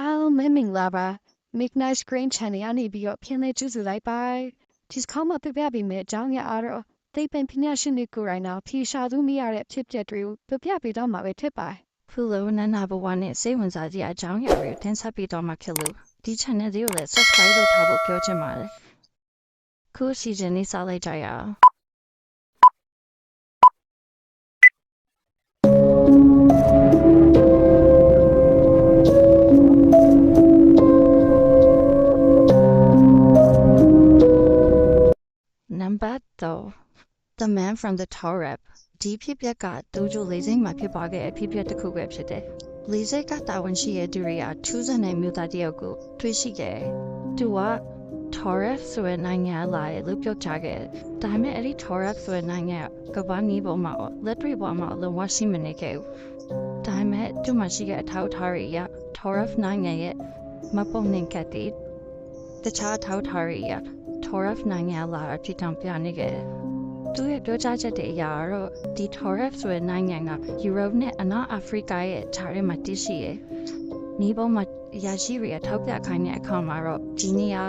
အားလုံးမင်္ဂလာပါ Make Nice Green Channel ကနေပြီးတော့ပြန်လည်ကြိုဆိုလိုက်ပါဒီစကောင်းမှာပြပြပေးမယ်အကြောင်းရအားတော့သိပ္ပံပညာရှင်တွေကိုယ်တိုင်တော့ဖြေရှာသူမိရတဲ့အဖြစ်အပျက်တွေကိုပြပြပေးတော့မှာပဲဖြစ်ပါတယ်ဖူလိုနန္နာဘဝနဲ့စိတ်ဝင်စားစရာအကြောင်းအရာတွေတင်ဆက်ပေးတော့မှာဖြစ်လို့ဒီ channel လေးကိုလည်း subscribe လုပ်ထားဖို့ပြောချင်ပါတယ်ခုစီစဉ်လေးစားလိုက်ကြရအောင် Number 2 The Man from the Torah ဒီဖြစ်ပျက်ကဒိုဂျိုလေးစိမ့်မှာဖြစ်ပွားခဲ့တဲ့အဖြစ်ပျက်တစ်ခုပဲဖြစ်တယ်။လေးစိတ်ကတာဝန်ရှိတဲ့သူတွေကထူးဆန်းတဲ့မြို့သားတစ်ယောက်ကိုတွေ့ရှိခဲ့တယ်။သူက Torah ဆိုတဲ့နိုင်ငံလာရဲ့လို့ပြောကြားခဲ့တယ်။ဒါပေမဲ့အဲ့ဒီ Torah ဆိုတဲ့နိုင်ငံကကမ္ဘာနီးပေါ်မှာရောလက်တွေ့ပေါ်မှာလုံးဝရှိမနေခဲ့ဘူး။ဒါပေမဲ့သူ့မှာရှိတဲ့အထောက်အထားတွေအရ Torah နိုင်ငံရဲ့မပုံနှင်ကတ်တည်တခြားအထောက်အထားတွေအရ Torah နိုင်ငံလာအဖြစ်တောင်ပြနေခဲ့တယ်။သူရဲ့ပြောကြားချက်တွေအရတော့ဒီ Torres ဆိုတဲ့နိုင်ငံက Europe နဲ့အနောက်အာဖရိကရဲ့ခြားထဲမှာတည်ရှိရဲ့။နီးပေါ်မှာရရှိရထောက်ပြခိုင်းတဲ့အခါမှာတော့ဒီနေရာ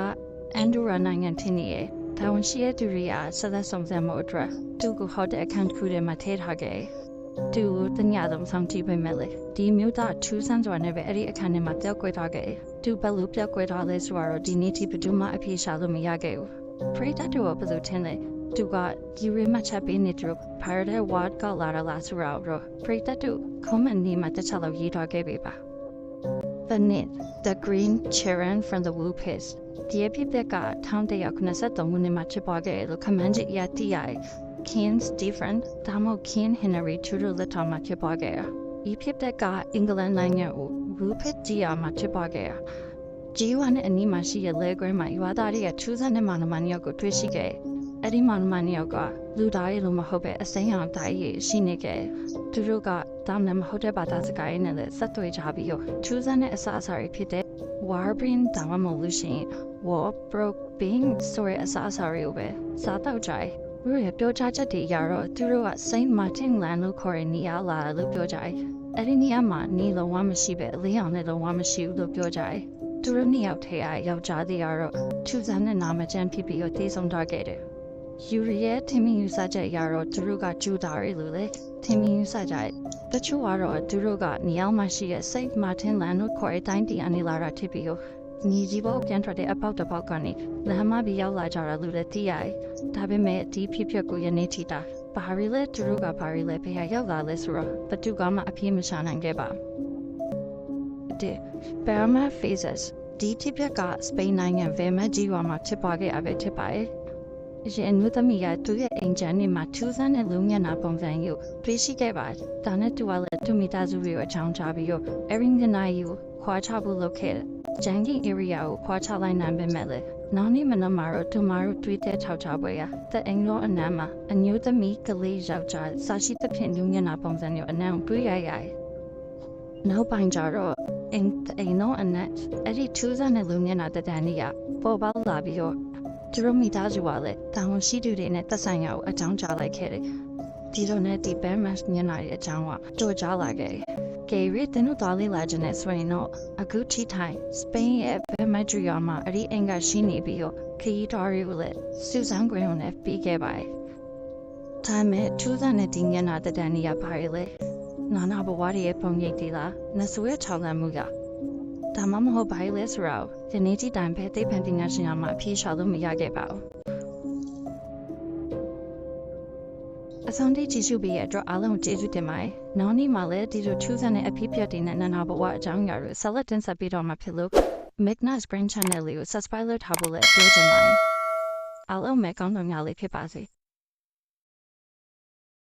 အန်ဒိုရာနိုင်ငံဖြစ်နေရဲ့။ဒါဝန်ရှိတဲ့သူတွေကဆက်လက်ဆောင်စံမှုအတွက်သူ့ကိုဟောတဲ့အခန်းတစ်ခုထဲမှာထည့်ထားခဲ့။ သူတညလုံးဆောင်ကြည့်ပေးမယ်လေ။ဒီမျိုးသားထူးဆန်းစွာနဲ့ပဲအဲ့ဒီအခန်းထဲမှာပျောက်ကွယ်ထားခဲ့။သူဘယ်လိုပျောက်ကွယ်ထားလဲဆိုတော့ဒီနေ့ထိဘယ်သူမှအပြေရှာလို့မရခဲ့ဘူး။ Prada တို့ကဘယ်လိုထင်လဲ။သူကဒီရီမချက်ပေးနေသူဖာရတဲ့ word ကလာရလာဆိုတော့ပရိသတ်တို့ comment နေမှာတစ်ချက်လောက်ရေးထားခဲ့ပေးပါ The Knit The Green Children from the Wu Pits ဒီအဖြစ်အပျက်က1993ခုနှစ်မှာဖြစ်ပွားခဲ့တယ်လို့ comment ကြီးအရသိရတယ် King Stephen ဒါမှမဟုတ် King Henry Tudor လက်ထက်မှာဖြစ်ပွားခဲ့တာဒီဖြစ်ပျက်ကအင်္ဂလန်နိုင်ငံကို Wu Pit ကြီးအမှာဖြစ်ပွားခဲ့တာဂျီဝါနဲ့အနီးမှာရှိတဲ့ Legre မှာရွာသားတွေကထူးဆန်းတဲ့မာနမန်ယောက်ကိုတွေ့ရှိခဲ့တယ်အဲ့ဒီမောင်မနီယောက်ကလူသားရေးလို့မဟုတ်ပဲအစိမ်းအောင်တိုင်းရေးရှိနေခဲ့သူတို့ကတောင်းနဲ့မဟုတ်တဲ့ဘာသာစကားရင်းနဲ့လည်းဆက်သွယ်ကြပြီးတော့ထူးဆန်းတဲ့အစားအစာတွေဖြစ်တဲ့ Warbin ဒါမှမဟုတ်လို့ရှိရင် War Broke Bean ဆိုတဲ့အစားအစာတွေကိုပဲစားတော့ကြတယ် သူတို့ရဲ့ပြောကြားချက်တွေအရတော့သူတို့က Saint Martin Land လို့ခေါ်တဲ့နေရာလာတယ်လို့ပြောကြတယ်အဲ့ဒီနေရာမှာနေလုံးဝမရှိပဲအလေးအောင်နဲ့လုံးဝမရှိဘူးလို့ပြောကြတယ်သူတို့နှစ်ယောက်ထဲကယောက်ျားတွေကတော့ထူးဆန်းတဲ့နာမကျန်းဖြစ်ပြီးတော့တည်ဆုံထားခဲ့တယ်ယူရီရဲ့ထင်မြင်ယူဆချက်အရတော့သူတို့ကဂျူတာတွေလို့လေထင်မြင်ယူဆကြတယ်တချို့ကတော့သူတို့ကနီယောင်မှာရှိတဲ့ Saint Martin Land ကိုခေါ်တဲ့တိုင်းတီအနေလာတာဖြစ်ပြီးတော့ ညီကြီးဘောပြန်ထွက်တဲ့အပေါက်တစ်ပေါက်ကနေလမ်းမပြီးရောက်လာကြတာလို့လည်းသိရတယ်ဒါပေမဲ့ဒီဖြစ်ဖြစ်ကိုယနေ့ထိတာဘာရီလဲသူတို့ကဘာရီလဲဖေးရောက်လာလဲဆိုတော့ဘသူကမှအပြေးမရှာနိုင်ခဲ့ပါဒီ Burma Phases ဒီဖြစ်ဖြစ်ကစပိန်နိုင်ငံဗေမဂျီဝါမှာဖြစ်ပွားခဲ့အပဲဖြစ်ပါတယ် ရင်နုသမီးကသူ့ရဲ့အိမ်ချမ်းနေမှာထူးဆန်းတဲ့လူမျက်နှာပုံစံကိုတွေ့ရှိခဲ့ပါတယ်။ဒါနဲ့သူကလည်းသူမိသားစုတွေကိုအချောင်းချပြီးတော့ Erin ကနိုင်ကိုခွာချဖို့လုပ်ခဲ့တယ်။ Jangi area ကိုခွာချလိုက်နိုင်ပေမဲ့လည်းနောက်နေ့မနက်မှာတော့သူမတို့တွေ့တဲ့ထောက်ချပွဲရတဲ့အင်္ဂလောအနမ်းမှာအညိုသမီးကလေးယောက်ျားစာရှိသဖြင့်လူမျက်နှာပုံစံကိုအနမ်းတွေ့ရရတယ်။နောက်ပိုင်းကျတော့အင်အိမ်တော့အနက်အဲ့ဒီထူးဆန်းတဲ့လူမျက်နှာတတန်းကြီးကပေါ်ပေါက်လာပြီးတော့ သူတို့မိသားစုကလည်းတာဝန်ရှိသူတွေနဲ့သက်ဆိုင်ရာကိုအကြောင်းကြားလိုက်ခဲ့တယ်။ဒီလိုနဲ့ဒီဘဲမတ်ညနာရဲ့အကြောင်းကတို့ကြားလာခဲ့တယ်။ကေရီတင်တို့သွားလေးလာခြင်းနဲ့ဆိုရင်တော့အခုထိထိုင်စပိန်ရဲ့ဘဲမတ်ဂျီယာမှာအဲ့ဒီအင်္ဂါရှိနေပြီးတော့ခရီးတော်တွေကိုလည်းစူဇန်ဂရင်းနဲ့ပြီးခဲ့ပါတယ်။ဒါမဲ့ထူးဆန်းတဲ့ဒီညနာတဲ့တန်ကြီးကပါရလေ။နာနာဘဝရဲ့ပုံရိပ်တွေလားနဆူရဲ့ချောင်းလန့်မှုက ဒါမှမဟုတ်ဘာလဲဆိုတော့ဒီနေ့ဒီတိုင်ပဲသိပ္ပံပညာရှင်များမှအပြေရှာလို့မရခဲ့ပါဘူးအဆုံးထိကြည့်ရှုပေးရတဲ့အတွက်အားလုံးကျေးဇူးတင်ပါတယ်။နောက်နေ့မှာလည်းဒီလိုထူးဆန်းတဲ့အဖြစ်အပျက်တွေနဲ့နာနာဘဝအကြောင်းအရာတွေဆက်လက်တင်ဆက်ပေးတော့မှာဖြစ်လို့ Magnus Brain Channel လေးကို subscribe လုပ်ထားဖို့လည်းပြောချင်ပါတယ်။အားလုံးပဲကောင်းတော်များလေးဖြစ်ပါစေ။